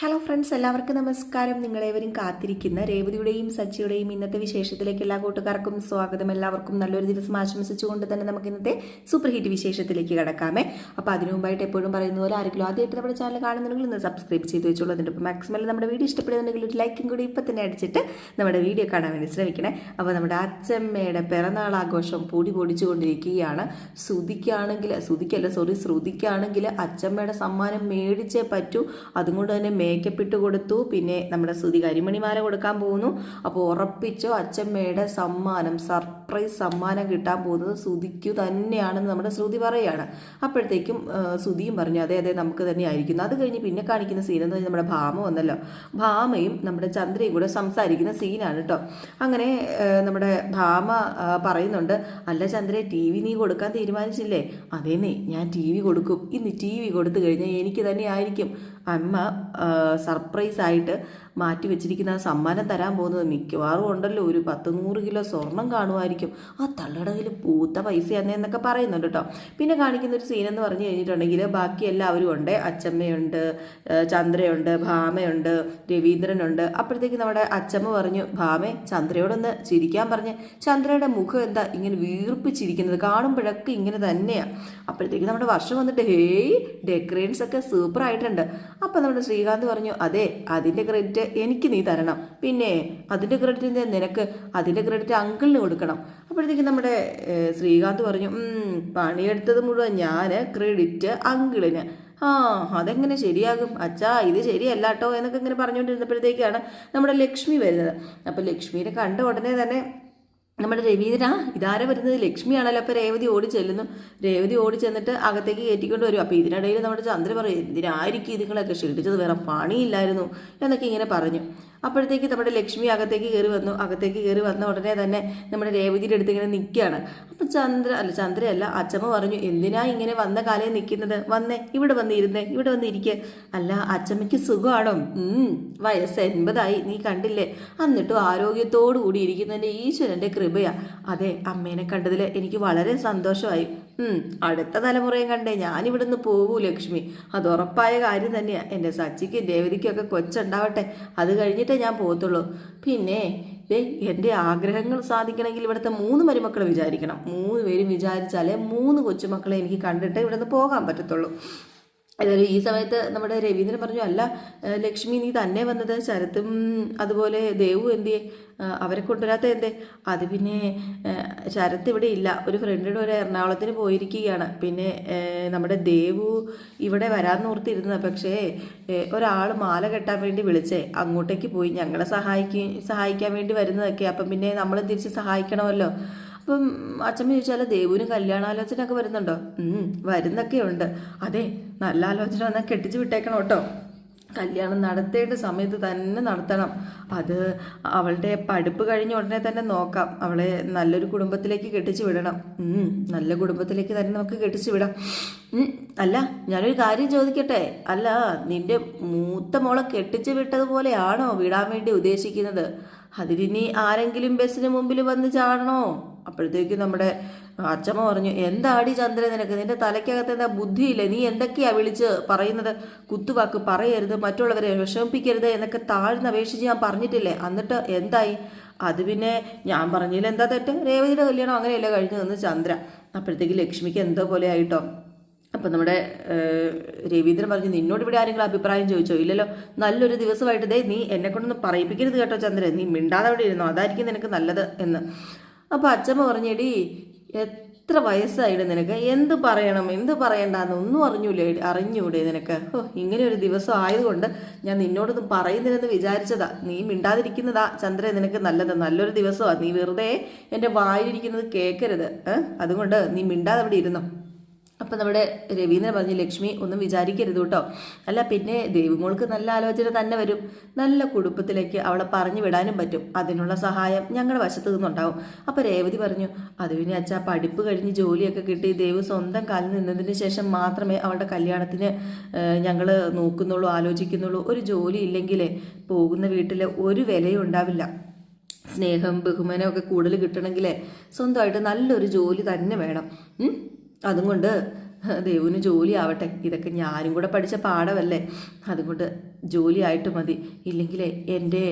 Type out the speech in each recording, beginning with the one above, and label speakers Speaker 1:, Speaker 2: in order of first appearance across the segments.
Speaker 1: Hello friends എല്ലാവർക്കും നമസ്കാരം. നിങ്ങളേവരും കാത്തിരിക്കുന്ന രേവതിയുടെയും സച്ചിയുടെയും ഇന്നത്തെ വിശേഷത്തിലേക്ക് എല്ലാ കൂട്ടുകാർക്കും സ്വാഗതം. എല്ലാവർക്കും നല്ലൊരു ദിവസം ആശംസിച്ചുകൊണ്ട് തന്നെ നമുക്ക് ഇന്നത്തെ സൂപ്പർ ഹിറ്റ് വിശേഷത്തിലേക്ക് കടക്കാമേ. അപ്പോൾ അതിനു മുമ്പായിട്ട് എപ്പോഴും പറയുന്ന പോലെ ആരെങ്കിലും ആദ്യമായിട്ട് നമ്മുടെ ചാനൽ കാണുന്നുണ്ടെങ്കിൽ ഇന്ന് സബ്സ്ക്രൈബ് ചെയ്ത് വെച്ചോളൂ. അതിന്റെ ഇപ്പോൾ മാക്സിമം നമ്മുടെ വീഡിയോ ഇഷ്ടപ്പെടുന്നുണ്ടെങ്കിൽ ഒരു ലൈക്കും കൂടി ഇപ്പം തന്നെ അടിച്ചിട്ട് നമ്മുടെ വീഡിയോ കാണാൻ വേണ്ടി ശ്രമിക്കണേ. അപ്പോൾ നമ്മുടെ അച്ഛമ്മയുടെ പിറന്നാൾ ആഘോഷം പൊടി പൊടിച്ചുകൊണ്ടിരിക്കുകയാണ്. ശ്രുതിക്കാണെങ്കിൽ ശ്രുതിക്കല്ല സോറി ശ്രുതിക്കാണെങ്കിൽ അച്ഛമ്മയുടെ സമ്മാനം മേടിച്ചേ പറ്റൂ. അതുകൊണ്ട് തന്നെ മേക്കപ്പ് ഇട്ട് കൊടുത്തു. പിന്നെ നമ്മുടെ ശ്രുതി കരിമണിമാല കൊടുക്കാൻ പോകുന്നു. അപ്പോൾ ഉറപ്പിച്ചോ അച്ഛമ്മയുടെ സമ്മാനം സർപ്രൈസ് സമ്മാനം കിട്ടാൻ പോകുന്നത് ശ്രുതിക്കു തന്നെയാണെന്ന് നമ്മുടെ ശ്രുതി പറയുകയാണ് അപ്പോഴത്തേക്കും ശ്രുതിയും പറഞ്ഞു അതെ അതെ നമുക്ക് തന്നെ ആയിരിക്കുന്നു അത് കഴിഞ്ഞ് പിന്നെ കാണിക്കുന്ന സീൻ എന്ന് പറഞ്ഞാൽ നമ്മുടെ ഭാമ വന്നല്ലോ. ഭാമയും നമ്മുടെ ചന്ദ്രയും കൂടെ സംസാരിക്കുന്ന സീനാണ് കേട്ടോ അങ്ങനെ നമ്മുടെ ഭാമ പറയുന്നുണ്ട് അല്ല ചന്ദ്രയെ ടി വി നീ കൊടുക്കാൻ തീരുമാനിച്ചില്ലേ? അതേന്നേ ഞാൻ ടി വി കൊടുക്കും. ഇന്ന് ടി വി കൊടുത്തു കഴിഞ്ഞാൽ എനിക്ക് തന്നെ ആയിരിക്കും. അമ്മ സർപ്രൈസ് ആയിട്ട് മാറ്റി വെച്ചിരിക്കുന്ന ആ സമ്മാനം തരാൻ പോകുന്നത് മിക്കവാറും ഉണ്ടല്ലോ. ഒരു പത്ത് നൂറ് കിലോ സ്വർണം കാണുമായിരിക്കും. ആ തള്ളയുടെ കയ്യിൽ പൂത്ത പൈസ എന്നൊക്കെ പറയുന്നുണ്ട് കേട്ടോ പിന്നെ കാണിക്കുന്ന ഒരു സീൻ എന്ന് പറഞ്ഞു കഴിഞ്ഞിട്ടുണ്ടെങ്കിൽ ബാക്കി എല്ലാവരും ഉണ്ട്. അച്ചമ്മയുണ്ട് ചന്ദ്രയുണ്ട് ഭാമയുണ്ട് രവീന്ദ്രനുണ്ട്. അപ്പോഴത്തേക്ക് നമ്മുടെ അച്ചമ്മ പറഞ്ഞു ഭാമേ ചന്ദ്രയോടൊന്ന് ചിരിക്കാൻ പറഞ്ഞ്. ചന്ദ്രയുടെ മുഖം എന്താ ഇങ്ങനെ വീർപ്പിച്ചിരിക്കുന്നത്? കാണുമ്പോഴൊക്കെ ഇങ്ങനെ തന്നെയാണ് അപ്പോഴത്തേക്ക് നമ്മുടെ വർഷം വന്നിട്ട് ഹേയ് ഡെക്കറേഷൻസ് ഒക്കെ സൂപ്പർ ആയിട്ടുണ്ട് അപ്പം നമ്മുടെ ശ്രീകാന്ത് പറഞ്ഞു അതെ അതിന്റെ ക്രെഡിറ്റ് എനിക്ക് നീ തരണം. പിന്നെ അതിന്റെ ക്രെഡിറ്റ് നിനക്ക് അതിന്റെ ക്രെഡിറ്റ് അങ്കിളിന് കൊടുക്കണം. അപ്പോഴത്തേക്ക് നമ്മുടെ ശ്രീകാന്ത് പറഞ്ഞു "ഉം, പണിയെടുത്തത് മുഴുവൻ ഞാൻ ക്രെഡിറ്റ് അങ്കിളിന്. ആ അതെങ്ങനെ ശരിയാകും? അച്ഛാ ഇത് ശരിയല്ല കേട്ടോ എന്നൊക്കെ ഇങ്ങനെ പറഞ്ഞുകൊണ്ടിരുന്നപ്പോഴത്തേക്കാണ് നമ്മുടെ ലക്ഷ്മി വരുന്നത്. അപ്പോൾ ലക്ഷ്മീനെ കണ്ട ഉടനെ തന്നെ നമ്മുടെ രവീന്ദ്ര ഇതാര വരുന്നത്? ലക്ഷ്മിയാണല്ലോ അപ്പോൾ രേവതി ഓടി ചെല്ലുന്നു. രേവതി ഓടി ചെന്നിട്ട് അകത്തേക്ക് കയറ്റിക്കൊണ്ട് വരും. അപ്പോൾ ഇതിനിടയിൽ നമ്മുടെ ചന്ദ്രൻ പറയും എന്തിനായിരിക്കും ഇതുങ്ങളൊക്കെ ക്ഷീണിച്ചത്? വേറെ പണിയില്ലായിരുന്നു. എന്നൊക്കെ ഇങ്ങനെ പറഞ്ഞു. അപ്പോഴത്തേക്ക് നമ്മുടെ ലക്ഷ്മി അകത്തേക്ക് കയറി വന്നു. അകത്തേക്ക് കയറി വന്ന ഉടനെ തന്നെ നമ്മുടെ രേവതിയുടെ അടുത്ത് ഇങ്ങനെ നിൽക്കുകയാണ്. അപ്പം ചന്ദ്ര അല്ല ചന്ദ്രയല്ല അച്ചമ്മ പറഞ്ഞു എന്തിനാ ഇങ്ങനെ വന്ന കാലേ നിൽക്കുന്നത്? വന്നേ ഇവിടെ വന്നിരുന്നേ ഇവിടെ വന്നിരിക്കുക അല്ല അച്ചമ്മയ്ക്ക് സുഖമാണോ വയസ്സ് എൺപതായി നീ കണ്ടില്ലേ? എന്നിട്ടും ആരോഗ്യത്തോടു കൂടി ഇരിക്കുന്നതിന്റെ ഈശ്വരന്റെ കൃപയാ. അതെ അമ്മേനെ കണ്ടതിൽ എനിക്ക് വളരെ സന്തോഷമായി. അടുത്ത തലമുറയും കണ്ടേ ഞാനിവിടുന്ന് പോകൂ ലക്ഷ്മി. അത് ഉറപ്പായ കാര്യം തന്നെയാണ് എന്റെ സച്ചിക്കും രേവതിക്കും ഒക്കെ കൊച്ചുണ്ടാവട്ടെ. അത് കഴിഞ്ഞിട്ടേ ഞാൻ പോകത്തുള്ളൂ പിന്നെ ദേ എന്റെ ആഗ്രഹങ്ങൾ സാധിക്കണമെങ്കിൽ ഇവിടുത്തെ മൂന്ന് മരുമക്കളെ വിചാരിക്കണം. മൂന്ന് പേരും വിചാരിച്ചാലേ മൂന്ന് കൊച്ചുമക്കളെ എനിക്ക് കണ്ടിട്ട് ഇവിടുന്ന് പോകാൻ പറ്റത്തുള്ളൂ. ഏതായാലും ഈ സമയത്ത് നമ്മുടെ രവീന്ദ്രൻ പറഞ്ഞു അല്ല ലക്ഷ്മി നീ തന്നെ വന്നത് ശരത്തും അതുപോലെ ദേവു എന്തിയെ ഏഹ് അവരെ കൊണ്ടുവരാത്ത എന്തേ? അത് പിന്നെ ശരത്ത് ഇവിടെ ഇല്ല. ഒരു ഫ്രണ്ടിന് ഒരു എറണാകുളത്തിന് പോയിരിക്കുകയാണ്. പിന്നെ നമ്മുടെ ദേവു ഇവിടെ വരാമെന്ന് ഓർത്തിരുന്നത്. പക്ഷേ ഒരാൾ മാല കെട്ടാൻ വേണ്ടി വിളിച്ചേ. അങ്ങോട്ടേക്ക് പോയി. ഞങ്ങളെ സഹായിക്കും സഹായിക്കാൻ വേണ്ടി വരുന്നതൊക്കെ. അപ്പം പിന്നെ നമ്മൾ തിരിച്ച് സഹായിക്കണമല്ലോ? അപ്പം അച്ഛമ്മ ചോദിച്ചാൽ ദേവുവിന് കല്യാണാലോചന ഒക്കെ വരുന്നുണ്ടോ? വരുന്നൊക്കെ ഉണ്ട് അതെ നല്ല ആലോചന വന്നാൽ കെട്ടിച്ച് വിട്ടേക്കണം കേട്ടോ. കല്യാണം നടത്തേണ്ട സമയത്ത് തന്നെ നടത്തണം. അത് അവളുടെ പഠിപ്പ് കഴിഞ്ഞ ഉടനെ തന്നെ നോക്കാം. അവളെ നല്ലൊരു കുടുംബത്തിലേക്ക് കെട്ടിച്ചു വിടണം. നല്ല കുടുംബത്തിലേക്ക് തന്നെ നമുക്ക് കെട്ടിച്ചു വിടാം. അല്ല ഞാനൊരു കാര്യം ചോദിക്കട്ടെ? അല്ല നിന്റെ മൂത്ത മോളെ കെട്ടിച്ചു വിട്ടതുപോലെയാണോ വിടാൻ വേണ്ടി ഉദ്ദേശിക്കുന്നത്? അതിനി ആരെങ്കിലും ബസ്സിന് മുമ്പിൽ വന്ന് ചാടണോ? അപ്പോഴത്തേക്കും നമ്മുടെ അച്ഛമ്മ പറഞ്ഞു എന്താടി ചന്ദ്രൻ നിനക്ക്? നിന്റെ തലയ്ക്കകത്ത് എന്താ ബുദ്ധിയില്ല? നീ എന്തൊക്കെയാ വിളിച്ച് പറയുന്നത്? കുത്തുവാക്ക് പറയരുത് മറ്റുള്ളവരെ വിഷമിപ്പിക്കരുത് എന്നൊക്കെ താഴ്ന്ന് അപേക്ഷിച്ച് ഞാൻ പറഞ്ഞിട്ടില്ലേ? എന്നിട്ട് എന്തായി? അത് പിന്നെ ഞാൻ പറഞ്ഞില്ല. എന്താ തെറ്റ്? രേവതിയുടെ കല്യാണം അങ്ങനെയല്ല കഴിഞ്ഞു നിന്ന് ചന്ദ്ര. അപ്പോഴത്തേക്ക് ലക്ഷ്മിക്ക് എന്തോ പോലെ ആയിട്ടോ. അപ്പം നമ്മുടെ രവീന്ദ്രൻ പറഞ്ഞു നിന്നോട് ഇവിടെ ആരെങ്കിലും അഭിപ്രായം ചോദിച്ചോ? ഇല്ലല്ലോ. നല്ലൊരു ദിവസമായിട്ട് ദേ നീ എന്നെ കൊണ്ടൊന്ന് പറയിപ്പിക്കരുത് കേട്ടോ ചന്ദ്രൻ. നീ മിണ്ടാതെ അവിടെ ഇരുന്നോ? അതായിരിക്കും നിനക്ക് നല്ലത് എന്ന്. അപ്പോൾ അച്ഛമ്മ പറഞ്ഞെടി എത്ര വയസ്സായിട്ട് നിനക്ക്? എന്ത് പറയണം? എന്ത് പറയണ്ടെന്ന് ഒന്നും അറിഞ്ഞൂലേ അറിഞ്ഞൂടെ നിനക്ക്? ഓ ഇങ്ങനെ ഒരു ദിവസം ആയതുകൊണ്ട് ഞാൻ നിന്നോടൊന്നും പറയുന്നില്ലെന്ന് വിചാരിച്ചതാ. നീ മിണ്ടാതിരിക്കുന്നതാ ചന്ദ്രൻ നിനക്ക് നല്ലത്. നല്ലൊരു ദിവസമാണ് നീ വെറുതെ എന്റെ വായിലിരിക്കുന്നത് കേൾക്കരുത്? അതുകൊണ്ട് നീ മിണ്ടാതെ അവിടെ ഇരുന്നോ. അപ്പം നമ്മുടെ രവീന്ദ്രൻ പറഞ്ഞു ലക്ഷ്മി ഒന്നും വിചാരിക്കരുത് കേട്ടോ. അല്ല പിന്നെ ദേവിമോൾക്ക് നല്ല ആലോചന തന്നെ വരും. നല്ല കുടുംബത്തിലേക്ക് അവളെ പറഞ്ഞു വിടാനും പറ്റും. അതിനുള്ള സഹായം ഞങ്ങളുടെ വശത്തു നിന്നുണ്ടാവും. അപ്പോൾ രേവതി പറഞ്ഞു അത് പിന്നെ അച്ഛാ പഠിപ്പ് കഴിഞ്ഞ് ജോലിയൊക്കെ കിട്ടി. ദേവ് സ്വന്തം കാലിൽ നിന്നതിന് ശേഷം മാത്രമേ അവളുടെ കല്യാണത്തിന് ഞങ്ങൾ നോക്കുന്നുള്ളൂ ആലോചിക്കുന്നുള്ളൂ. ഒരു ജോലി ഇല്ലെങ്കിലേ പോകുന്ന വീട്ടിൽ ഒരു വിലയും ഉണ്ടാവില്ല. സ്നേഹം ബഹുമാനം ഒക്കെ കൂടുതൽ കിട്ടണമെങ്കിലേ സ്വന്തമായിട്ട് നല്ലൊരു ജോലി തന്നെ വേണം? അതുകൊണ്ട് ദേവുവിന് ജോലി ആവട്ടെ ഇതൊക്കെ ഞാനും കൂടെ പഠിച്ച പാഠമല്ലേ? അതുകൊണ്ട് ജോലിയായിട്ട് മതി. ഇല്ലെങ്കിൽ എന്റെ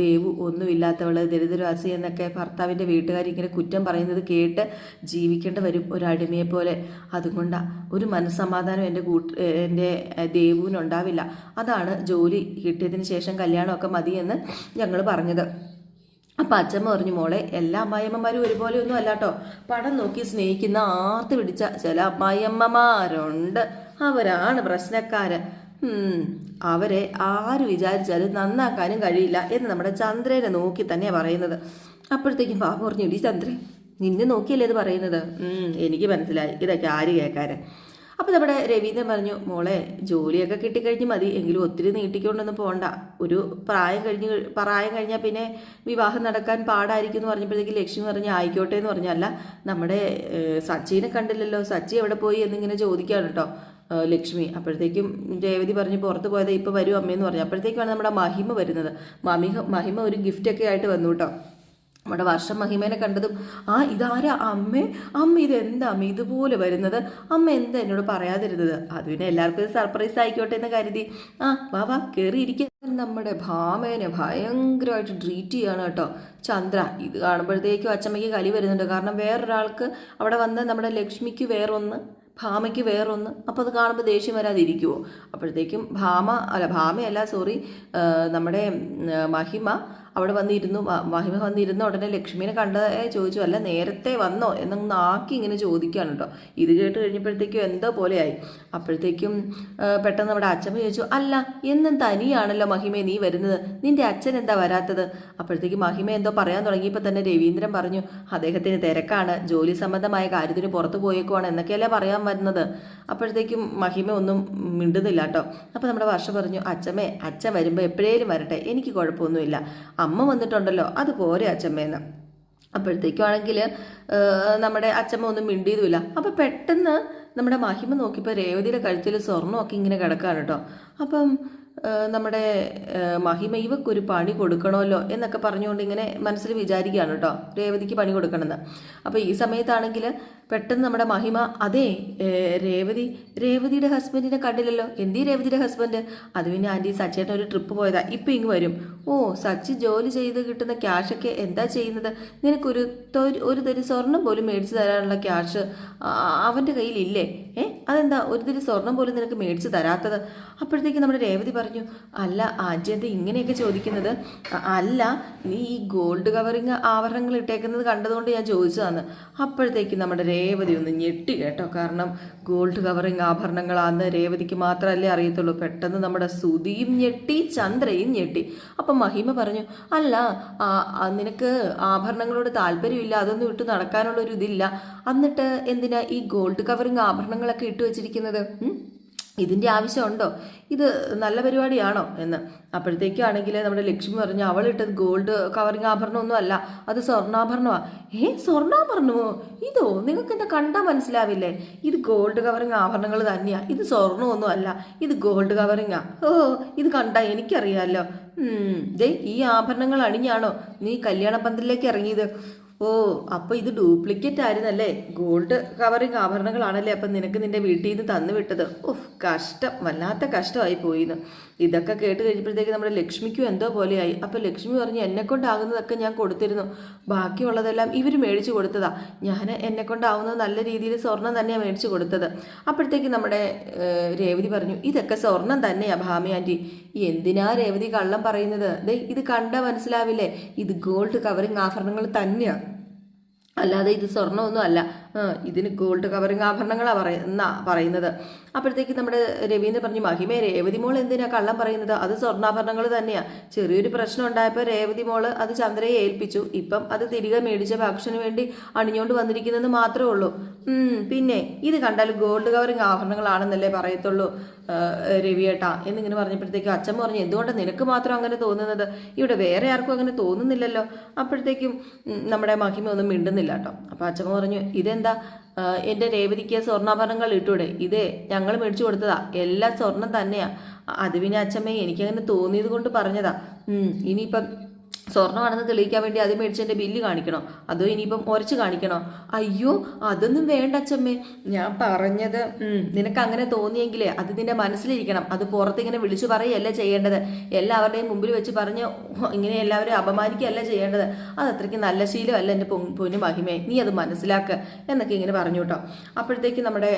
Speaker 1: ദേവു ഒന്നുമില്ലാത്തവൾ ദരിദ്രവാസി എന്നൊക്കെ ഭർത്താവിന്റെ വീട്ടുകാർ ഇങ്ങനെ കുറ്റം പറയുന്നത് കേട്ട് ജീവിക്കേണ്ട വരും ഒരു അടിമയെ പോലെ അതുകൊണ്ടാണ് ഒരു മനസ്സമാധാനം എന്റെ കൂട്ട് എന്റെ ദേവുവിനുണ്ടാവില്ല. അതാണ് ജോലി കിട്ടിയതിന് ശേഷം കല്യാണമൊക്കെ മതിയെന്ന് ഞങ്ങൾ പറഞ്ഞത്. അപ്പം അച്ഛമ്മ പറഞ്ഞു മോളെ എല്ലാ അമ്മായിയമ്മമാരും ഒരുപോലെ ഒന്നും അല്ല കേട്ടോ പടം നോക്കി സ്നേഹിക്കുന്ന ആർത്ത് പിടിച്ച ചില അമ്മായിയമ്മമാരുണ്ട്. അവരാണ് പ്രശ്നക്കാര്. അവരെ ആര് വിചാരിച്ചാലും നന്നാക്കാനും കഴിയില്ല എന്ന് നമ്മുടെ ചന്ദ്രനെ നോക്കി തന്നെയാണ് പറയുന്നത്. അപ്പോഴത്തേക്കും പാപ്പ പറഞ്ഞു ഇടി ചന്ദ്രൻ നിന്നെ നോക്കിയല്ലേ ഇത് പറയുന്നത്? എനിക്ക് മനസ്സിലായി. ഇതൊക്കെ ആര് കേൾക്കാന്? അപ്പോൾ നമ്മുടെ രവീന്ദ്രൻ പറഞ്ഞു മോളെ ജോലിയൊക്കെ കിട്ടിക്കഴിഞ്ഞ് മതി. എങ്കിലും ഒത്തിരി നീട്ടിക്കൊണ്ടൊന്നും പോകണ്ട ഒരു പ്രായം കഴിഞ്ഞ് പ്രായം കഴിഞ്ഞാൽ പിന്നെ വിവാഹം നടക്കാൻ പാടായിരിക്കും എന്ന് പറഞ്ഞപ്പോഴത്തേക്ക് ലക്ഷ്മി പറഞ്ഞ് ആയിക്കോട്ടെ എന്ന് പറഞ്ഞല്ല നമ്മുടെ സച്ചിനെ കണ്ടില്ലല്ലോ. സച്ചി എവിടെ പോയി എന്നിങ്ങനെ ചോദിക്കുകയാണ് കേട്ടോ ലക്ഷ്മി. അപ്പോഴത്തേക്കും രേവതി പറഞ്ഞ് പുറത്ത് പോയത് ഇപ്പോൾ വരും അമ്മയെന്ന് പറഞ്ഞു. അപ്പോഴത്തേക്കാണ് നമ്മുടെ മഹിമ വരുന്നത്. മഹിമ മഹിമ ഒരു ഗിഫ്റ്റൊക്കെ ആയിട്ട് വന്നു കേട്ടോ നമ്മുടെ വർഷം മഹിമേനെ കണ്ടതും ആ ഇതാരാ അമ്മേ? അമ്മ ഇതെന്താ അമ്മ? ഇതുപോലെ വരുന്നത്. അമ്മ എന്താ എന്നോട് പറയാതിരുന്നത്? അത് പിന്നെ എല്ലാവർക്കും ഒരു സർപ്രൈസ് ആയിക്കോട്ടെ എന്ന് കരുതി. ആ വാ വാ കയറിയിരിക്കുക നമ്മുടെ ഭാമേനെ ഭയങ്കരമായിട്ട് ട്രീറ്റ് ചെയ്യാണ് കേട്ടോ ചന്ദ്ര. ഇത് കാണുമ്പോഴത്തേക്കും അച്ചമ്മയ്ക്ക് കലി വരുന്നുണ്ട്. കാരണം വേറൊരാൾക്ക് അവിടെ വന്ന് നമ്മുടെ ലക്ഷ്മിക്ക് വേറൊന്ന് ഭാമയ്ക്ക് വേറൊന്ന് അപ്പോൾ അത് കാണുമ്പോൾ ദേഷ്യം വരാതിരിക്കുമോ അപ്പോഴത്തേക്കും ഭാമ അല്ല ഭാമയല്ല സോറി നമ്മുടെ മഹിമ അവിടെ വന്നിരുന്നു മഹിമ വന്നിരുന്ന. ഉടനെ ലക്ഷ്മിനെ കണ്ടേ ചോദിച്ചു അല്ല നേരത്തെ വന്നോ? എന്നൊന്ന് ആക്കി ഇങ്ങനെ ചോദിക്കുകയാണ് കേട്ടോ. ഇത് കേട്ട് കഴിഞ്ഞപ്പോഴത്തേക്കും എന്തോ പോലെയായി. അപ്പോഴത്തേക്കും പെട്ടെന്ന് നമ്മുടെ അച്ഛമ്മ ചോദിച്ചു അല്ല എന്നും തനിയാണല്ലോ മഹിമേ നീ വരുന്നത്. നിന്റെ അച്ഛൻ എന്താ വരാത്തത്? അപ്പോഴത്തേക്ക് മഹിമ എന്തോ പറയാൻ തുടങ്ങിയപ്പോൾ തന്നെ രവീന്ദ്രൻ പറഞ്ഞു അദ്ദേഹത്തിന് തിരക്കാണ്. ജോലി സംബന്ധമായ കാര്യത്തിന് പുറത്തു പോയേക്കുവാണ്. എന്നൊക്കെയല്ലേ പറയാൻ വരുന്നത്? അപ്പോഴത്തേക്കും മഹിമ ഒന്നും മിണ്ടുന്നില്ല കേട്ടോ. അപ്പോൾ നമ്മുടെ വർഷ പറഞ്ഞു അച്ഛമ്മേ അച്ഛൻ വരുമ്പോൾ എപ്പോഴേലും വരട്ടെ. എനിക്ക് കുഴപ്പമൊന്നുമില്ല. അമ്മ വന്നിട്ടുണ്ടല്ലോ അത് പോരെ അച്ഛമ്മേന്ന്. അപ്പോഴത്തേക്കാണെങ്കിൽ നമ്മുടെ അച്ഛമ്മ ഒന്നും മിണ്ടിയതുമില്ല. അപ്പോൾ പെട്ടെന്ന് നമ്മുടെ മഹിമ നോക്കിയപ്പോൾ രേവതിയുടെ കഴുത്തിൽ സ്വർണമൊക്കെ ഇങ്ങനെ കിടക്കാണ് കേട്ടോ. അപ്പം നമ്മുടെ മഹിമ ഇവക്കൊരു പണി കൊടുക്കണമല്ലോ എന്നൊക്കെ പറഞ്ഞുകൊണ്ട് ഇങ്ങനെ മനസ്സിൽ വിചാരിക്കുകയാണ് കേട്ടോ. രേവതിക്ക് പണി കൊടുക്കണമെന്ന്. അപ്പോൾ ഈ സമയത്താണെങ്കിൽ പെട്ടെന്ന് നമ്മുടെ മഹിമ അതെ രേവതി രേവതിയുടെ ഹസ്ബൻഡിനെ കണ്ടില്ലല്ലോ. എന്തീ രേവതിയുടെ ഹസ്ബൻഡ്? അത് പിന്നെ ആന്റി സച്ചേട്ടൻ ഒരു ട്രിപ്പ് പോയതാ. ഇപ്പം ഇങ്ങ് വരും. ഓ സച്ചി ജോലി ചെയ്ത് കിട്ടുന്ന ക്യാഷൊക്കെ എന്താ ചെയ്യുന്നത്? നിനക്കൊരു ഒരു തരി സ്വർണം പോലും മേടിച്ചു തരാനുള്ള ക്യാഷ് അവന്റെ കയ്യിലില്ലേ? ഏ അതെന്താ? ഒരു തരി സ്വർണം പോലും നിനക്ക് മേടിച്ചു തരാത്തത്? അപ്പോഴത്തേക്ക് നമ്മുടെ രേവതി പറഞ്ഞു അല്ല ആന്റി എന്താ ഇങ്ങനെയൊക്കെ ചോദിക്കുന്നത്. അല്ല നീ ഈ ഗോൾഡ് കവറിങ് ആഭരണങ്ങൾ ഇട്ടേക്കുന്നത് കണ്ടതുകൊണ്ട് ഞാൻ ചോദിച്ചതാണ്. അപ്പോഴത്തേക്ക് നമ്മുടെ രേവതി ഒന്ന് ഞെട്ടി കേട്ടോ. കാരണം ഗോൾഡ് കവറിങ് ആഭരണങ്ങളാന്ന് രേവതിക്ക് മാത്രമല്ലേ അറിയത്തുള്ളൂ. പെട്ടെന്ന് നമ്മുടെ സുതിയും ഞെട്ടി ചന്ദ്രയും ഞെട്ടി. അപ്പം മഹിമ പറഞ്ഞു അല്ല നിനക്ക് ആഭരണങ്ങളോട് താല്പര്യമില്ല. അതൊന്നും ഇട്ട് നടക്കാനുള്ളൊരു ഇതില്ല എന്നിട്ട് എന്തിനാ ഈ ഗോൾഡ് കവറിങ് ആഭരണങ്ങളൊക്കെ ഇട്ട് വെച്ചിരിക്കുന്നത്? ഇതിന്റെ ആവശ്യമുണ്ടോ? ഇത് നല്ല പരിപാടിയാണോ? എന്ന്. അപ്പോഴത്തേക്കാണെങ്കിൽ നമ്മുടെ ലക്ഷ്മി പറഞ്ഞു അവളിട്ടത് ഗോൾഡ് കവറിങ് ആഭരണമൊന്നും അല്ല അത് സ്വർണാഭരണമാ. ഏ സ്വർണാഭരണമോ? ഇതോ? നിങ്ങൾക്ക് എന്താ കണ്ടാൽ മനസ്സിലാവില്ലേ? ഇത് ഗോൾഡ് കവറിങ് ആഭരണങ്ങൾ തന്നെയാ ഇത് സ്വർണമൊന്നും അല്ല ഇത് ഗോൾഡ് കവറിങ്ങാ ഓ ഇത് കണ്ട എനിക്കറിയാമല്ലോ ദേ ഈ ആഭരണങ്ങൾ അണിഞ്ഞാണോ നീ കല്യാണ പന്തലിലേക്ക് ഇറങ്ങിയത്? ഓ അപ്പൊ ഇത് ഡ്യൂപ്ലിക്കേറ്റ് ആയിരുന്നല്ലേ? ഗോൾഡ് കവറിങ് ആഭരണങ്ങളാണല്ലേ അപ്പം നിനക്ക് നിന്റെ വീട്ടിൽ നിന്ന് തന്നു വിട്ടത്? ഓഹ് കഷ്ടം. വല്ലാത്ത കഷ്ടമായി പോയിന്ന്. ഇതൊക്കെ കേട്ട് കഴിഞ്ഞപ്പോഴത്തേക്ക് നമ്മുടെ ലക്ഷ്മിക്കും എന്തോ പോലെയായി. അപ്പോൾ ലക്ഷ്മി പറഞ്ഞു എന്നെക്കൊണ്ടാകുന്നതൊക്കെ ഞാൻ കൊടുത്തിരുന്നു. ബാക്കിയുള്ളതെല്ലാം ഇവർ മേടിച്ചു കൊടുത്തതാ. ഞാൻ എന്നെക്കൊണ്ടാവുന്നത് നല്ല രീതിയിൽ സ്വർണം തന്നെയാണ് മേടിച്ചു കൊടുത്തത്. അപ്പോഴത്തേക്ക് നമ്മുടെ രേവതി പറഞ്ഞു ഇതൊക്കെ സ്വർണം തന്നെയാണ് ഭാമി ആന്റി. എന്തിനാ രേവതി കള്ളം പറയുന്നത്? ദേ ഇത് കണ്ട മനസ്സിലാവില്ലേ? ഇത് ഗോൾഡ് കവറിങ് ആഭരണങ്ങൾ തന്നെയാണ് അല്ലാതെ ഇത് സ്വർണമൊന്നും അല്ല. ഇതിന് ഗോൾഡ് കവറിങ് ആഭരണങ്ങളാണ് എന്നാ പറയുന്നത്. അപ്പോഴത്തേക്ക് നമ്മുടെ രവീന്ദ്രൻ പറഞ്ഞു മഹിമേ രേവതി മോൾ എന്തിനാ കള്ളം പറയുന്നത്? അത് സ്വർണാഭരണങ്ങൾ തന്നെയാണ് ചെറിയൊരു പ്രശ്നം ഉണ്ടായപ്പോൾ രേവതി മോൾ അത് ചന്ദ്രയെ ഏൽപ്പിച്ചു. ഇപ്പം അത് തിരികെ മേടിച്ച ഭക്ഷണു വേണ്ടി അണിഞ്ഞുകൊണ്ട് വന്നിരിക്കുന്നെന്ന് മാത്രമേ ഉള്ളൂ. പിന്നെ ഇത് കണ്ടാൽ ഗോൾഡ് കവറിങ് ആഭരണങ്ങളാണെന്നല്ലേ പറയത്തുള്ളൂ രവിയേട്ടാ എന്നിങ്ങനെ പറഞ്ഞപ്പോഴത്തേക്കും അച്ഛൻ പറഞ്ഞു എന്തുകൊണ്ടാണ് നിനക്ക് മാത്രം അങ്ങനെ തോന്നുന്നത്? ഇവിടെ വേറെ ആർക്കും അങ്ങനെ തോന്നുന്നില്ലല്ലോ. അപ്പോഴത്തേക്കും നമ്മുടെ മഹിമ ഒന്നും മിണ്ടുന്നില്ല കേട്ടോ. അപ്പോൾ അച്ഛൻ പറഞ്ഞു ഇതെന്താ ആ, എന്റെ രേവതിക്ക് സ്വർണാഭരണങ്ങൾ ഇട്ടൂടെ. ഇതേ ഞങ്ങൾ മേടിച്ചു കൊടുത്തതാ. എല്ലാ സ്വർണം തന്നെയാ. അത് പിന്നെ അച്ഛമ്മേ എനിക്കങ്ങനെ തോന്നിയത് കൊണ്ട് പറഞ്ഞതാ. ഇനിയിപ്പം സ്വർണമാണെന്ന് തെളിയിക്കാൻ വേണ്ടി അത് മേടിച്ചതിന്റെ ബില്ല് കാണിക്കണോ. അതോ ഇനിയിപ്പം ഉരച്ച് കാണിക്കണോ? അയ്യോ അതൊന്നും വേണ്ട അച്ഛമ്മേ. ഞാൻ പറഞ്ഞത് നിനക്ക് അങ്ങനെ തോന്നിയെങ്കിലേ അത് നിന്റെ മനസ്സിലിരിക്കണം. അത് പുറത്തിങ്ങനെ വിളിച്ചു പറയുകയല്ല ചെയ്യേണ്ടത്. എല്ലാവരുടെയും മുമ്പിൽ വെച്ച് പറഞ്ഞ് ഇങ്ങനെ എല്ലാവരും അപമാനിക്കുകയല്ല ചെയ്യേണ്ടത്. അത് അത്രയ്ക്ക് നല്ല ശീലമല്ല എന്റെ പൊന്നു മഹിമേ. നീ അത് മനസ്സിലാക്കുക എന്നൊക്കെ ഇങ്ങനെ പറഞ്ഞു കേട്ടോ. അപ്പോഴത്തേക്ക് നമ്മുടെ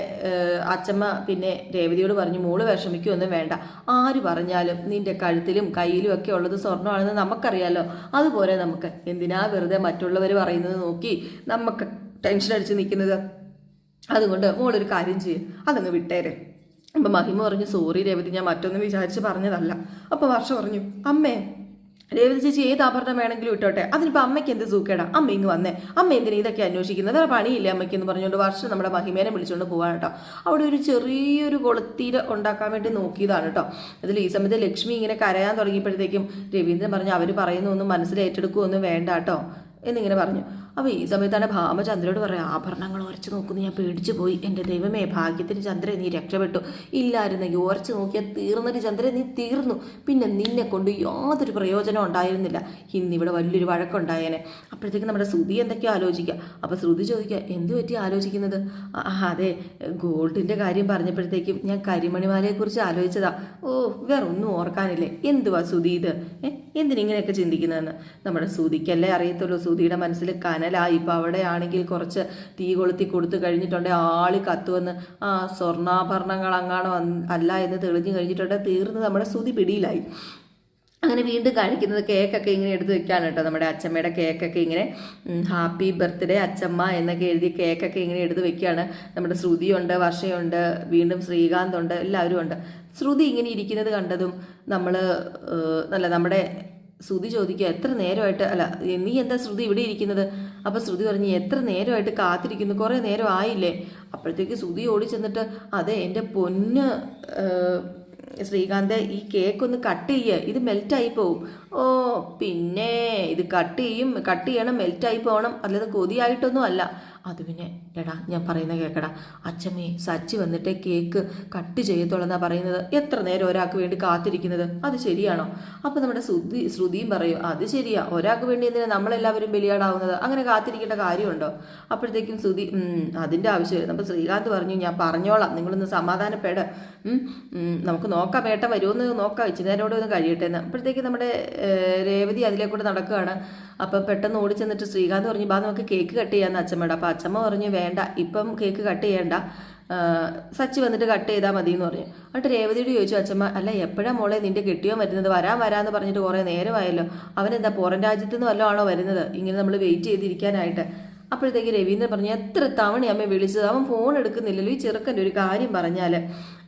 Speaker 1: അച്ഛമ്മ പിന്നെ രേവതിയോട് പറഞ്ഞു മോൾ വിഷമിക്കൊന്നും വേണ്ട. ആര് പറഞ്ഞാലും നിന്റെ കഴുത്തിലും കയ്യിലും ഒക്കെ ഉള്ളത് സ്വർണമാണെന്ന് നമുക്കറിയാലോ. അതുപോലെ നമുക്ക് എന്തിനാ വെറുതെ മറ്റുള്ളവർ പറയുന്നത് നോക്കി നമുക്ക് ടെൻഷൻ അടിച്ച് നിൽക്കുന്നത്? അതുകൊണ്ട് മോളൊരു കാര്യം ചെയ്യും അതങ്ങ് വിട്ടേരെ. അപ്പം മഹിമ പറഞ്ഞു സോറി രേവതി ഞാൻ മറ്റൊന്നും വിചാരിച്ച് പറഞ്ഞതല്ല. അപ്പോൾ വർഷ പറഞ്ഞു അമ്മേ രേവതി ചേച്ചി ഏത് ആഭരണം വേണമെങ്കിലും ഇട്ടോട്ടെ. അതിനിപ്പോൾ അമ്മയ്ക്ക് എന്ത് സൂക്കേടാ? അമ്മ ഇങ്ങ് വന്നേ. അമ്മ എന്തിനാ ഇതൊക്കെ അന്വേഷിക്കുന്നത് വേറെ പണിയില്ല അമ്മയ്ക്ക് എന്ന് പറഞ്ഞുകൊണ്ട് വർഷം നമ്മുടെ മഹിമേനെ വിളിച്ചുകൊണ്ട് പോവാണ് കേട്ടോ. അവിടെ ഒരു ചെറിയൊരു കൊളുത്തീര ഉണ്ടാക്കാൻ വേണ്ടി നോക്കിയതാണ് കേട്ടോ. അതിൽ ഈ സമയത്ത് ലക്ഷ്മി ഇങ്ങനെ കരയാൻ തുടങ്ങിയപ്പോഴത്തേക്കും രവീന്ദ്രൻ പറഞ്ഞു അവർ പറയുന്നൊന്നും മനസ്സിൽ ഏറ്റെടുക്കുകയൊന്നും വേണ്ട കേട്ടോ. എന്നിങ്ങനെ പറഞ്ഞു. അപ്പോൾ ഈ സമയത്താണ് ഭാമ ചന്ദ്രയോട് പറയാം ആഭരണങ്ങൾ ഉറച്ചു നോക്കുന്നു ഞാൻ പേടിച്ചു പോയി. എന്റെ ദൈവമേ ഭാഗ്യത്തിന് ചന്ദ്രൻ നീ രക്ഷപ്പെട്ടു. ഇല്ലായിരുന്നെങ്കിൽ ഉറച്ചു നോക്കിയാൽ തീർന്നിട്ട് ചന്ദ്രൻ നീ തീർന്നു. പിന്നെ നിന്നെ കൊണ്ട് യാതൊരു പ്രയോജനം ഉണ്ടായിരുന്നില്ല. ഇന്നിവിടെ വലിയൊരു വഴക്കുണ്ടായേനെ. അപ്പോഴത്തേക്ക് നമ്മുടെ ശ്രുതി എന്തൊക്കെയോ ആലോചിക്കുക അപ്പോൾ ശ്രുതി ചോദിക്കുക എന്ത് പറ്റി ആലോചിക്കുന്നത്? അതെ ഗോൾഡിന്റെ കാര്യം പറഞ്ഞപ്പോഴത്തേക്കും ഞാൻ കരിമണിമാലയെക്കുറിച്ച് ആലോചിച്ചതാ. ഓ വേറെ ഒന്നും ഓർക്കാനില്ലേ. എന്തുവാ ശ്രുതി ഇത്? എന്തിനിങ്ങനെയൊക്കെ ചിന്തിക്കുന്നതെന്ന്? നമ്മുടെ ശ്രുതിക്കല്ലേ അറിയത്തുള്ളൂ. ശ്രുതിയുടെ മനസ്സിൽ കനലായി ഇപ്പം അവിടെ ആണെങ്കിൽ കുറച്ച് തീ കൊളുത്തി കൊടുത്തു കഴിഞ്ഞിട്ടുണ്ട്. ആളി കത്തുവന്ന്. ആ സ്വർണാഭരണങ്ങൾ അങ്ങാണോ അല്ല എന്ന് തെളിഞ്ഞു കഴിഞ്ഞിട്ടുണ്ട്. തീർന്ന് നമ്മുടെ ശ്രുതി പിടിയിലായി. അങ്ങനെ വീണ്ടും കാണിക്കുന്നത് കേക്കൊക്കെ ഇങ്ങനെ എടുത്ത് വെക്കാണ് കേട്ടോ. നമ്മുടെ അച്ചമ്മയുടെ കേക്കൊക്കെ ഇങ്ങനെ ഹാപ്പി ബർത്ത്ഡേ അച്ചമ്മ എന്നൊക്കെ എഴുതി കേക്കൊക്കെ ഇങ്ങനെ എടുത്ത് വെക്കുകയാണ് നമ്മുടെ ശ്രുതിയുണ്ട് വർഷയുണ്ട് വീണ്ടും ശ്രീകാന്ത് ഉണ്ട് എല്ലാവരും ഉണ്ട് ശ്രുതി ഇങ്ങനെ ഇരിക്കുന്നത് കണ്ടതും നമ്മൾ അല്ല നമ്മുടെ ശ്രുതി ചോദിക്കുക എത്ര നേരമായിട്ട് അല്ല നീ എന്താ ശ്രുതി ഇവിടെ ഇരിക്കുന്നത്? അപ്പോൾ ശ്രുതി പറഞ്ഞു എത്ര നേരമായിട്ട് കാത്തിരിക്കുന്നു കുറേ നേരം ആയില്ലേ? അപ്പോഴത്തേക്ക് ശ്രുതി ഓടി ചെന്നിട്ട് അതെ എന്റെ പൊന്ന് ശ്രീകാന്ത് ഈ കേക്ക് ഒന്ന് കട്ട് ചെയ്യുക ഇത് മെൽറ്റായി പോവും. ഓ പിന്നെ ഇത് കട്ട് ചെയ്യും കട്ട് ചെയ്യണം മെൽറ്റായി പോകണം അല്ലാതെ കൊതിയായിട്ടൊന്നും അല്ല. അത് പിന്നെ എടാ ഞാൻ പറയുന്ന കേക്കടാ. അച്ഛമ്മേ സച്ചി വന്നിട്ട് കേക്ക് കട്ട് ചെയ്യത്തുള്ളൂ പറയുന്നത്. എത്ര നേരം ഒരാൾക്ക് വേണ്ടി കാത്തിരിക്കുന്നത്? അത് ശരിയാണോ? അപ്പോൾ നമ്മുടെ ശ്രുതി ശ്രുതിയും പറയും അത് ശരിയാ. ഒരാൾക്ക് വേണ്ടി എന്തിനാ നമ്മളെല്ലാവരും ബലിയാടാവുന്നത്? അങ്ങനെ കാത്തിരിക്കേണ്ട കാര്യമുണ്ടോ? അപ്പോഴത്തേക്കും ശ്രുതി "ഉം, അതിന്റെ ആവശ്യമില്ല അപ്പോൾ ശ്രീകാന്ത് പറഞ്ഞു ഞാൻ പറഞ്ഞോളാം. നിങ്ങളൊന്ന് സമാധാനപ്പെട്. നമുക്ക് നോക്കാം വേട്ട വരുമെന്ന് നോക്കാം. ഇച്ചിരി നേരം ഒന്ന് കഴിയട്ടെ എന്ന് അപ്പോഴത്തേക്ക് നമ്മുടെ രേവതി അതിലേക്കൂടെ നടക്കുകയാണ്. അപ്പം പെട്ടെന്ന് ഓടി ചെന്നിട്ട് ശ്രീകാന്ത് പറഞ്ഞു ബാ നമുക്ക് കേക്ക് കട്ട് ചെയ്യാമെന്ന് അച്ഛമ്മയുടെ അപ്പം അച്ഛമ്മ പറഞ്ഞു വേണ്ട ഇപ്പം കേക്ക് കട്ട് ചെയ്യണ്ട. സച്ചി വന്നിട്ട് കട്ട് ചെയ്താൽ മതി എന്ന് പറഞ്ഞു. എന്നിട്ട് രേവതിയോട് ചോദിച്ചു അച്ഛമ്മ അല്ല എപ്പോഴാ മോളെ നിന്റെ കെട്ടിയോ വരുന്നത്? വരാൻ വരാമെന്ന് പറഞ്ഞിട്ട് കുറേ നേരമായല്ലോ. അവനെന്താ പുറം രാജ്യത്തുനിന്ന് വല്ലതും ആണോ വരുന്നത്? ഇങ്ങനെ നമ്മൾ വെയിറ്റ് ചെയ്തിരിക്കാനായിട്ട്. അപ്പോഴത്തേക്ക് രവീന്ദ്രൻ പറഞ്ഞു എത്ര തവണ അമ്മ വിളിച്ചത്? അവൻ ഫോൺ എടുക്കുന്നില്ലല്ലോ. ഈ ചെറുക്കന്റെ ഒരു കാര്യം പറഞ്ഞാൽ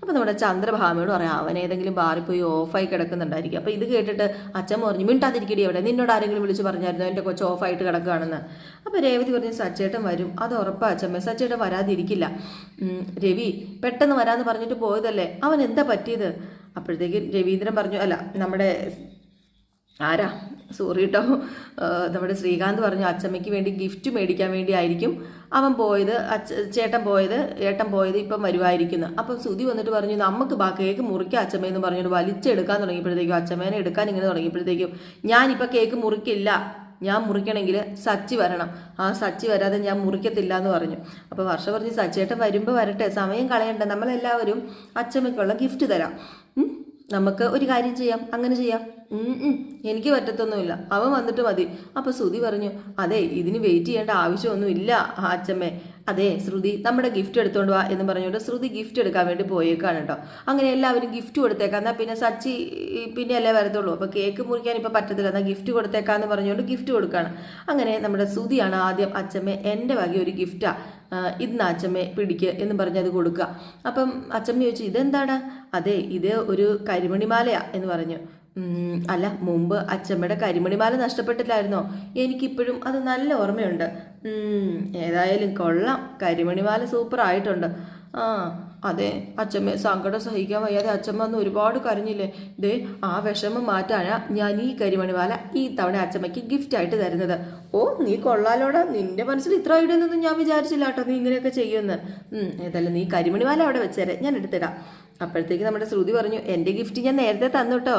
Speaker 1: അപ്പോൾ നമ്മുടെ ചന്ദ്രഭാമയോട് പറയാം അവൻ ഏതെങ്കിലും ബാറിൽ പോയി ഓഫായി കിടക്കുന്നുണ്ടായിരിക്കും. അപ്പോൾ ഇത് കേട്ടിട്ട് അച്ഛൻ പറഞ്ഞു മിണ്ടാതിരിക്കടി അവിടെ. നിന്നോട് ആരെങ്കിലും വിളിച്ച് പറഞ്ഞായിരുന്നു? എന്റെ കൊച്ചു ഓഫായിട്ട് കിടക്കുകയാണെന്ന് അപ്പോൾ രേവതി പറഞ്ഞു സച്ചേട്ടൻ വരും. അത് ഉറപ്പാണ് അച്ഛമ്മ സച്ചേട്ടൻ വരാതിരിക്കില്ല. രവി പെട്ടെന്ന് വരാമെന്ന് പറഞ്ഞിട്ട് പോയതല്ലേ? അവൻ എന്താ പറ്റിയത്? അപ്പോഴത്തേക്ക് രവീന്ദ്രൻ പറഞ്ഞു അല്ല നമ്മുടെ ആരാ? സോറി കേട്ടോ നമ്മുടെ ശ്രീകാന്ത് പറഞ്ഞു അച്ചമ്മയ്ക്ക് വേണ്ടി ഗിഫ്റ്റ് മേടിക്കാൻ വേണ്ടി ആയിരിക്കും അവൻ പോയത് അച്ഛ ചേട്ടൻ പോയത് ഏട്ടൻ പോയത് ഇപ്പം വരുമായിരിക്കുന്നു അപ്പം സുതി വന്നിട്ട് പറഞ്ഞു നമുക്ക് ബാ കേക്ക് മുറിക്കാം അച്ചമ്മയെന്ന് പറഞ്ഞിട്ട് വലിച്ചെടുക്കാൻ തുടങ്ങിയപ്പോഴത്തേക്കും അച്ചമ്മേനെ എടുക്കാൻ ഇങ്ങനെ തുടങ്ങിയപ്പോഴത്തേക്കും ഞാനിപ്പോൾ കേക്ക് മുറിക്കില്ല. ഞാൻ മുറിക്കണമെങ്കിൽ സച്ചി വരണം. ആ സച്ചി വരാതെ ഞാൻ മുറിക്കത്തില്ല എന്ന് പറഞ്ഞു. അപ്പോൾ വർഷ പറഞ്ഞ് സച്ചേട്ടൻ വരുമ്പോൾ വരട്ടെ സമയം കളയണ്ട നമ്മളെല്ലാവരും അച്ചമ്മയ്ക്കുള്ള ഗിഫ്റ്റ് തരാം? നമുക്ക് ഒരു കാര്യം ചെയ്യാം അങ്ങനെ ചെയ്യാം. എനിക്ക് പറ്റത്തൊന്നുമില്ല. അവൻ വന്നിട്ട് മതി. അപ്പോൾ ശ്രുതി പറഞ്ഞു അതെ ഇതിന് വെയിറ്റ് ചെയ്യേണ്ട ആവശ്യമൊന്നുമില്ല അച്ഛമ്മേ അതെ ശ്രുതി നമ്മുടെ ഗിഫ്റ്റ് എടുത്തോണ്ട് വാ എന്ന് പറഞ്ഞുകൊണ്ട് ശ്രുതി ഗിഫ്റ്റ് എടുക്കാൻ വേണ്ടി പോയേക്കാണ് കേട്ടോ. അങ്ങനെ എല്ലാവരും ഗിഫ്റ്റ് കൊടുത്തേക്കാം. എന്നാൽ പിന്നെ സച്ചി പിന്നെ അല്ലേ വരത്തുള്ളൂ. അപ്പോൾ കേക്ക് മുറിക്കാൻ ഇപ്പോൾ പറ്റത്തില്ല. എന്നാൽ ഗിഫ്റ്റ് കൊടുത്തേക്കാന്ന് പറഞ്ഞുകൊണ്ട് ഗിഫ്റ്റ് കൊടുക്കുകയാണ് അങ്ങനെ നമ്മുടെ ശ്രുതിയാണ് ആദ്യം അച്ഛമ്മ എന്റെ വക ഒരു ഗിഫ്റ്റാ ഇന്ന് അച്ഛമ്മേ പിടിക്കുക എന്ന് പറഞ്ഞത് കൊടുക്കുക. അപ്പം അച്ഛമ്മ ചോദിച്ചു ഇതെന്താണ്? അതെ ഇത് ഒരു കരിമണിമാലയാ എന്ന് പറഞ്ഞു. അല്ല മുമ്പ് അച്ഛമ്മയുടെ കരിമണിമാല നഷ്ടപ്പെട്ടില്ലായിരുന്നോ? എനിക്കിപ്പോഴും അത് നല്ല ഓർമ്മയുണ്ട്. ഏതായാലും കൊള്ളാം. കരിമണിമാല സൂപ്പർ ആയിട്ടുണ്ട്. ആ അതെ അച്ഛമ്മ സങ്കടം സഹിക്കാൻ വയ്യാതെ അച്ഛമ്മ അന്ന് ഒരുപാട് കരഞ്ഞില്ലേ? ദേ ആ വിഷമം മാറ്റാനാ ഞാൻ ഈ കരിമണിമാല ഈ തവണ അച്ഛമ്മയ്ക്ക് ഗിഫ്റ്റ് ആയിട്ട് തരുന്നത്. ഓ നീ കൊള്ളാലോടാ. നിന്റെ മനസ്സിൽ ഇത്ര ഇടുന്നൊന്നും ഞാൻ വിചാരിച്ചില്ല കേട്ടോ നീ ഇങ്ങനെയൊക്കെ ചെയ്യുമെന്ന്. ഏതായാലും നീ കരിമണിമാല അവിടെ വെച്ചേരെ. ഞാൻ എടുത്തിടാം. അപ്പോഴത്തേക്ക് നമ്മുടെ ശ്രുതി പറഞ്ഞു എന്റെ ഗിഫ്റ്റ് ഞാൻ നേരത്തെ തന്നു കേട്ടോ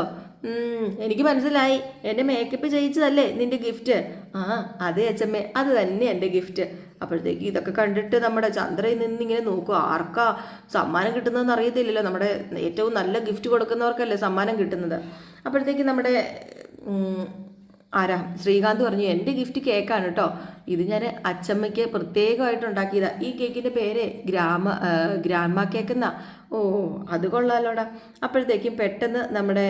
Speaker 1: എനിക്ക് മനസ്സിലായി. എന്റെ മേക്കപ്പ് ചെയ്യിച്ചതല്ലേ നിന്റെ ഗിഫ്റ്റ് ആ അതെ അച്ഛമ്മേ അത് തന്നെ എന്റെ ഗിഫ്റ്റ് അപ്പോഴത്തേക്ക് ഇതൊക്കെ കണ്ടിട്ട് നമ്മുടെ ചന്ദ്രയിൽ നിന്ന് ഇങ്ങനെ നോക്കും ആർക്കാ സമ്മാനം കിട്ടുന്നതെന്ന് അറിയത്തില്ലല്ലോ. നമ്മുടെ ഏറ്റവും നല്ല ഗിഫ്റ്റ് കൊടുക്കുന്നവർക്കല്ലേ സമ്മാനം കിട്ടുന്നത്. അപ്പോഴത്തേക്ക് നമ്മുടെ ആരാ? ശ്രീകാന്ത് പറഞ്ഞു എന്റെ ഗിഫ്റ്റ് കേക്കാണ് കേട്ടോ ഇത് ഞാൻ അച്ചമ്മയ്ക്ക് പ്രത്യേകമായിട്ട് ഉണ്ടാക്കിയതാ. ഈ കേക്കിന്റെ പേര് ഗ്രാമ ഗ്രാൻമ കേക്ക് എന്നാ ഓ അത് കൊള്ളാലോടാ. അപ്പോഴത്തേക്കും പെട്ടെന്ന് നമ്മുടെ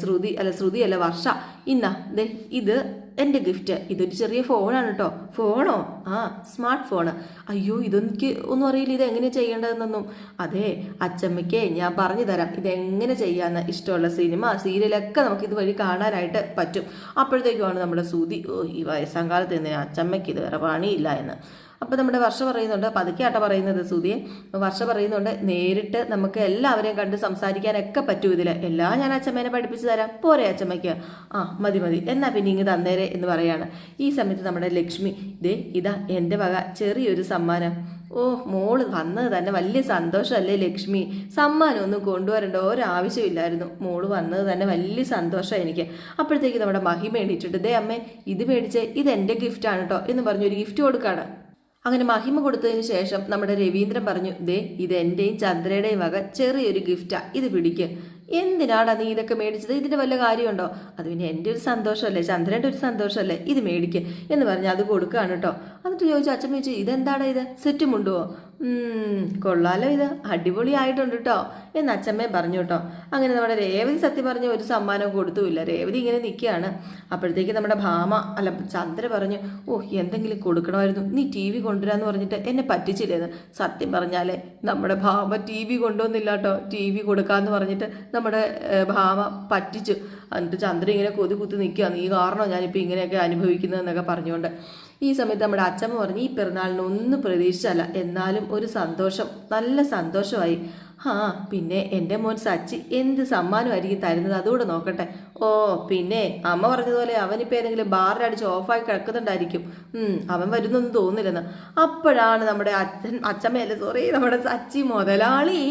Speaker 1: ശ്രുതി അല്ല ശ്രുതി അല്ല വർഷ ഇന്നാ ദേ ഇത് എന്റെ ഗിഫ്റ്റ്. ഇതൊരു ചെറിയ ഫോണാണ് കേട്ടോ ഫോണോ? ആ സ്മാർട്ട് ഫോണ്. അയ്യോ ഇതെനിക്ക് ഒന്നും അറിയില്ല ഇത് എങ്ങനെ ചെയ്യേണ്ടതെന്നൊന്നും. അതെ അച്ചമ്മയ്ക്ക് ഞാൻ പറഞ്ഞു തരാം ഇതെങ്ങനെ ചെയ്യാമെന്ന് ഇഷ്ടമുള്ള സിനിമ സീരിയലൊക്കെ നമുക്ക് ഇതുവഴി കാണാനായിട്ട് പറ്റും. അപ്പോഴത്തേക്കുമാണ് നമ്മുടെ സുതി ഈ വയസ്സാം കാലത്ത് എന്തിനാ അച്ചമ്മയ്ക്ക് ഇത് വേറെ പണിയില്ല എന്ന്. അപ്പോൾ നമ്മുടെ വർഷ പറയുന്നുണ്ട് പതുക്കെയാട്ട പറയുന്നത് സുധിയെ വർഷ പറയുന്നുണ്ട് നേരിട്ട് നമുക്ക് എല്ലാവരെയും കണ്ട് സംസാരിക്കാനൊക്കെ പറ്റൂ ഇതിൽ എല്ലാം ഞാൻ അച്ഛമ്മേനെ പഠിപ്പിച്ചു തരാം. പോരെ അച്ഛമ്മയ്ക്ക്. ആ മതി മതി. എന്നാ പിന്നെ ഇങ്ങ് തന്നേരെ എന്ന് പറയാണ്. ഈ സമയത്ത് നമ്മുടെ ലക്ഷ്മി ദേ ഇതാ എന്റെ വക ചെറിയൊരു സമ്മാനം. ഓ മോൾ വന്നത് തന്നെ വലിയ സന്തോഷമല്ലേ ലക്ഷ്മി? സമ്മാനം ഒന്നും കൊണ്ടുവരേണ്ട ഒരാവശ്യമില്ലായിരുന്നു. മോൾ വന്നത് തന്നെ വലിയ സന്തോഷമാണ് എനിക്ക്. അപ്പോഴത്തേക്ക് നമ്മുടെ മഹി മേടിച്ചിട്ട് ദേ അമ്മേ ഇത് മേടിച്ച് ഇത് എന്റെ ഗിഫ്റ്റാണ് കേട്ടോ എന്ന് പറഞ്ഞൊരു ഗിഫ്റ്റ് കൊടുക്കാണ്. അങ്ങനെ മഹിമ കൊടുത്തതിന് ശേഷം നമ്മുടെ രവീന്ദ്രൻ പറഞ്ഞു ദേ ഇത് എന്റെയും ചന്ദ്രയുടെയും വക ചെറിയൊരു ഗിഫ്റ്റാ ഇത് പിടിക്ക്. എന്തിനാടാ നീ ഇതൊക്കെ മേടിച്ചത്? ഇതിന്റെ വല്ല കാര്യമുണ്ടോ? അത് പിന്നെ എന്റെ ഒരു സന്തോഷമല്ലേ? ചന്ദ്രന്റെ ഒരു സന്തോഷമല്ലേ? ഇത് മേടിക്ക്. എന്ന് പറഞ്ഞ് അത് കൊടുക്കുകയാണ് കേട്ടോ എന്നിട്ട് ചോദിച്ചു അച്ഛൻ ചോദിച്ചു ഇതെന്താടാ ഇത്? സെറ്റ് മുണ്ടുവോ? ഉം, കൊള്ളാലോ ഇത്. അടിപൊളിയായിട്ടുണ്ട് കേട്ടോ എന്ന് അച്ഛമ്മേ പറഞ്ഞു കേട്ടോ അങ്ങനെ നമ്മുടെ രേവതി സത്യം പറഞ്ഞ ഒരു സമ്മാനം കൊടുത്തുമില്ല. രേവതി ഇങ്ങനെ നിൽക്കുകയാണ് അപ്പോഴത്തേക്ക് നമ്മുടെ ഭാമ അല്ല ചന്ദ്ര പറഞ്ഞു ഓ എന്തെങ്കിലും കൊടുക്കണമായിരുന്നു. നീ ടി വി കൊണ്ടുവരാന്ന് പറഞ്ഞിട്ട് എന്നെ പറ്റിച്ചില്ലേന്ന്. സത്യം പറഞ്ഞാലേ നമ്മുടെ ഭാമ ടി വി കൊണ്ടുവന്നില്ല കേട്ടോ ടി വി കൊടുക്കാന്ന് പറഞ്ഞിട്ട് നമ്മുടെ ഭാമ പറ്റിച്ചു. എന്നിട്ട് ചന്ദ്ര ഇങ്ങനെ കൊതി കുത്തി നിൽക്കുക നീ കാരണം ഞാനിപ്പോൾ ഇങ്ങനെയൊക്കെ അനുഭവിക്കുന്നതെന്നൊക്കെ പറഞ്ഞുകൊണ്ട് ഈ സമയത്ത് നമ്മുടെ അച്ഛമ്മ പറഞ്ഞു ഈ പിറന്നാളിന് പ്രതീക്ഷിച്ചല്ല. എന്നാലും ഒരു സന്തോഷം നല്ല സന്തോഷമായി. ആ പിന്നെ എന്റെ മോൻ സച്ചി എന്ത് സമ്മാനമായിരിക്കും തരുന്നത് അതുകൂടെ നോക്കട്ടെ. ഓ പിന്നെ അമ്മ പറഞ്ഞതുപോലെ അവനിപ്പോൾ ഏതെങ്കിലും ബാറിലടിച്ച് ഓഫായി കിടക്കുന്നുണ്ടായിരിക്കും. അവൻ വരുന്നൊന്നും തോന്നില്ലെന്ന് അപ്പോഴാണ് നമ്മുടെ അച്ഛൻ അച്ഛമ്മയല്ല സോറി നമ്മുടെ സച്ചി മുതലാളി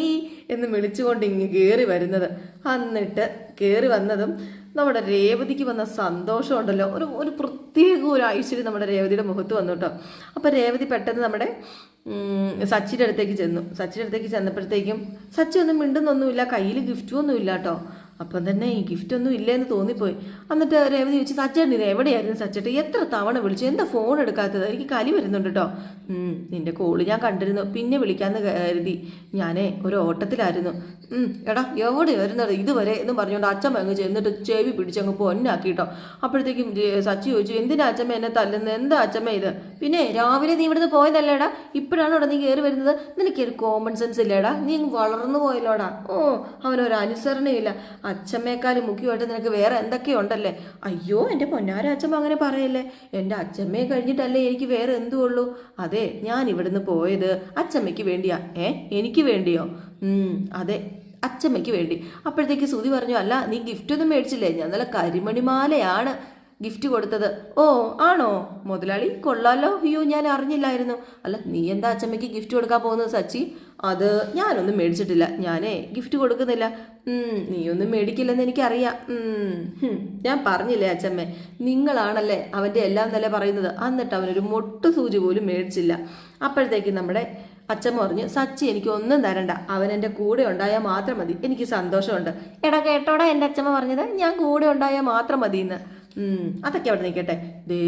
Speaker 1: എന്ന് വിളിച്ചുകൊണ്ട് ഇങ്ങ് കയറി വരുന്നത്. എന്നിട്ട് കയറി വന്നതും നമ്മുടെ രേവതിക്ക് വന്ന സന്തോഷം ഉണ്ടല്ലോ ഒരു ഒരു പ്രത്യേക ഒരു ഐശ്വര്യം നമ്മുടെ രേവതിയുടെ മുഖത്ത് വന്നു കേട്ടോ അപ്പോൾ രേവതി പെട്ടെന്ന് നമ്മുടെ സച്ചിന്റെ അടുത്തേക്ക് ചെന്നു. സച്ചിന്റെ അടുത്തേക്ക് ചെന്നപ്പോഴത്തേക്കും സച്ചി ഒന്നും മിണ്ടുന്നൊന്നുമില്ല കയ്യിൽ ഗിഫ്റ്റും ഒന്നുമില്ല കേട്ടോ അപ്പം തന്നെ ഈ ഗിഫ്റ്റ് ഒന്നും ഇല്ലെന്ന് തോന്നിപ്പോയി. എന്നിട്ട് രേവതി ചോദിച്ചു സച്ചേട്ടൻ ഇത് എവിടെയായിരുന്നു സച്ചേട്ടൻ? എത്ര തവണ വിളിച്ചു? എന്താ ഫോൺ എടുക്കാത്തത്? എനിക്ക് കലി വരുന്നുണ്ട് കേട്ടോ നിന്റെ കോൾ ഞാൻ കണ്ടിരുന്നു. പിന്നെ വിളിക്കാമെന്ന് കരുതി. ഞാനേ ഒരു ഓട്ടത്തിലായിരുന്നു. എടാ എവിടെ വരുന്നത്? ഇതുവരെ എന്ന് പറഞ്ഞുകൊണ്ട് അച്ഛൻ അങ്ങ് ചെന്നിട്ട് ചെവി പിടിച്ചങ്ങ് പൊന്നാക്കി കേട്ടോ അപ്പോഴത്തേക്കും സച്ചി ചോദിച്ചു എന്തിനാ അച്ഛമ്മ എന്നെ തല്ലുന്നത് എന്താ അച്ഛമ്മ ഇത്? പിന്നെ രാവിലെ നീ ഇവിടുന്ന് പോയതല്ലേടാ ഇപ്പോഴാണ് ഇവിടെ നീ കയറി വരുന്നത്? നിനക്കൊരു കോമൺ സെൻസ് ഇല്ലേടാ? നീ വളർന്നു പോയല്ലോടാ? ഓ അവനൊരു അനുസരണയില്ല. അച്ഛമ്മയെക്കാളും മുഖ്യമായിട്ട് നിനക്ക് വേറെ എന്തൊക്കെയുണ്ടല്ലേ? അയ്യോ എന്റെ പൊന്നാര അച്ഛമ്മ അങ്ങനെ പറയല്ലേ. എന്റെ അച്ഛമ്മയെ കഴിഞ്ഞിട്ടല്ലേ എനിക്ക് വേറെ എന്തു ഉള്ളൂ അതെ ഞാൻ ഇവിടുന്ന് പോയത് അച്ഛമ്മയ്ക്ക് വേണ്ടിയാ. ഏ എനിക്ക് വേണ്ടിയോ? അതെ അച്ഛമ്മയ്ക്ക് വേണ്ടി. അപ്പോഴത്തേക്ക് സുതി പറഞ്ഞു അല്ല നീ ഗിഫ്റ്റ് ഒന്നും മേടിച്ചില്ലേ? ഞാൻ നല്ല കരിമണിമാലയാണ്. ഗിഫ്റ്റ് കൊടുത്തത്. ഓ ആണോ? മുതലാളി കൊള്ളാലോ. അയ്യോ ഞാൻ അറിഞ്ഞില്ലായിരുന്നു. അല്ല നീ എന്താ അച്ഛമ്മയ്ക്ക് ഗിഫ്റ്റ് കൊടുക്കാൻ പോകുന്നത് സച്ചി? അത് ഞാനൊന്നും മേടിച്ചിട്ടില്ല. ഞാനേ ഗിഫ്റ്റ് കൊടുക്കുന്നില്ല. നീയൊന്നും മേടിക്കില്ലെന്ന് എനിക്കറിയാം. ഞാൻ പറഞ്ഞില്ലേ അച്ഛമ്മേ നിങ്ങളാണല്ലേ അവന്റെ എല്ലാം തന്നെ പറയുന്നത്. എന്നിട്ട് അവനൊരു മൊട്ട് സൂചി പോലും മേടിച്ചില്ല. അപ്പോഴത്തേക്ക് നമ്മുടെ അച്ഛമ്മ പറഞ്ഞു സച്ചി എനിക്ക് ഒന്നും തരണ്ട. അവൻ എന്റെ കൂടെ ഉണ്ടായാൽ മാത്രം മതി. എനിക്ക് സന്തോഷമുണ്ട്. എടാ കേട്ടോടാ എന്റെ അച്ഛമ്മ പറഞ്ഞത്? ഞാൻ കൂടെ ഉണ്ടായാൽ മാത്രം മതി എന്ന് അതൊക്കെ അവിടെ നിൽക്കട്ടെ. ദേ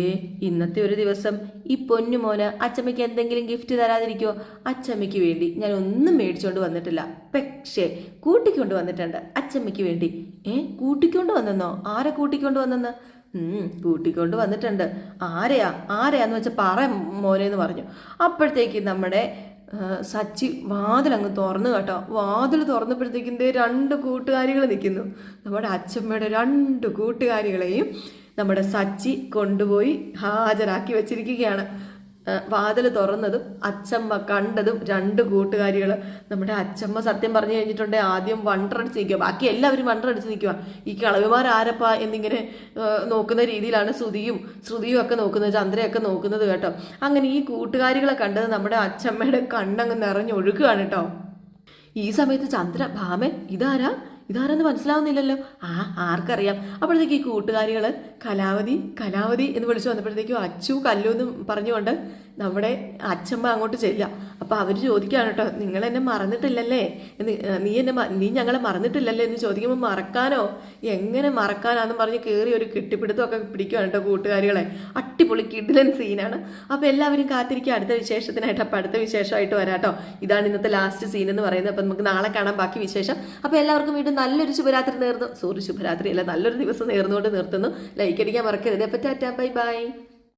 Speaker 1: ഇന്നത്തെ ഒരു ദിവസം ഈ പൊന്നു മോന് അച്ചമ്മയ്ക്ക് എന്തെങ്കിലും ഗിഫ്റ്റ് തരാതിരിക്കോ അച്ചമ്മയ്ക്ക് വേണ്ടി. ഞാൻ ഒന്നും മേടിച്ചുകൊണ്ട് വന്നിട്ടില്ല. പക്ഷേ കൂട്ടിക്കൊണ്ട് വന്നിട്ടുണ്ട് അച്ചമ്മയ്ക്ക് വേണ്ടി. ഏ കൂട്ടിക്കൊണ്ട് വന്നെന്നോ? ആരെ കൂട്ടിക്കൊണ്ട് വന്നെന്ന്? കൂട്ടിക്കൊണ്ട് വന്നിട്ടുണ്ട്. ആരെയാ? ആരെയാന്ന് വെച്ചാൽ പറ മോനെന്ന് പറഞ്ഞു. അപ്പോഴത്തേക്ക് നമ്മുടെ സച്ചി വാതിലങ്ങ് തുറന്നു കേട്ടോ. വാതിൽ തുറന്നപ്പോഴത്തേക്കിന്റെ രണ്ട് കൂട്ടുകാരികൾ നിൽക്കുന്നു. നമ്മുടെ അച്ഛമ്മയുടെ രണ്ട് കൂട്ടുകാരികളെയും നമ്മുടെ സച്ചി കൊണ്ടുപോയി ഹാജരാക്കി വെച്ചിരിക്കുകയാണ്. വാതിൽ തുറന്നതും അച്ചമ്മ കണ്ടതും രണ്ട് കൂട്ടുകാരികൾ നമ്മുടെ അച്ചമ്മ സത്യം പറഞ്ഞു കഴിഞ്ഞിട്ടുണ്ടെങ്കിൽ ആദ്യം വണ്ടറടിച്ച് നിൽക്കുക ബാക്കി എല്ലാവരും വണ്ടറടിച്ച് നിൽക്കുക ഈ കളവിമാർ ആരപ്പാ എന്നിങ്ങനെ നോക്കുന്ന രീതിയിലാണ് ശ്രുതിയും ശ്രുതിയും ഒക്കെ നോക്കുന്നത് ചന്ദ്രയൊക്കെ നോക്കുന്നത് കേട്ടോ. അങ്ങനെ ഈ കൂട്ടുകാരികളെ കണ്ടത് നമ്മുടെ അച്ചമ്മയുടെ കണ്ണങ്ങ് നിറഞ്ഞൊഴുക്കുകയാണ് കേട്ടോ. ഈ സമയത്ത് ചന്ദ്ര ഭാമൻ ഇതാരാ? ഇതാരെന്ന് മനസ്സിലാവുന്നില്ലല്ലോ. ആ ആർക്കറിയാം. അപ്പോഴത്തേക്ക് ഈ കൂട്ടുകാരികൾ കലാവതി കലാവതി എന്ന് വിളിച്ചു വന്നപ്പോഴത്തേക്കും അച്ചു കല്ലു എന്നും പറഞ്ഞുകൊണ്ട് നമ്മുടെ അച്ഛമ്മ അങ്ങോട്ട് ചെല്ലുക. അപ്പോൾ അവർ ചോദിക്കുകയാണ് കേട്ടോ നിങ്ങൾ എന്നെ മറന്നിട്ടില്ലല്ലേ? നീ എന്നെ നീ ഞങ്ങളെ മറന്നിട്ടില്ലല്ലേ? എന്ന് ചോദിക്കുമ്പോൾ മറക്കാനോ? എങ്ങനെ മറക്കാനാന്ന് പറഞ്ഞ് കയറി ഒരു കെട്ടിപ്പിടുത്തമൊക്കെ പിടിക്കുകയാണ് കേട്ടോ കൂട്ടുകാരികളെ. അടിപൊളി കിഡിലൻ സീനാണ്. അപ്പോൾ എല്ലാവരും കാത്തിരിക്കുക. അടുത്ത വിശേഷത്തിനായിട്ട് അപ്പോൾ അടുത്ത വിശേഷമായിട്ട് വരാട്ടോ ഇതാണ് ഇന്നത്തെ ലാസ്റ്റ് സീൻ എന്ന് പറയുന്നത്. അപ്പോൾ നമുക്ക് നാളെ കാണാം ബാക്കി വിശേഷം. അപ്പോൾ എല്ലാവർക്കും വീണ്ടും നല്ലൊരു ശുഭരാത്രി നേർന്നു. സോറി ശുഭരാത്രി അല്ല നല്ലൊരു ദിവസം നേർന്നുകൊണ്ട് നിർത്തുന്നു. ലൈക്ക് അടിക്കാൻ മറക്കരുത്. അപ്പോൾ ടാറ്റാ ബൈ ബൈ.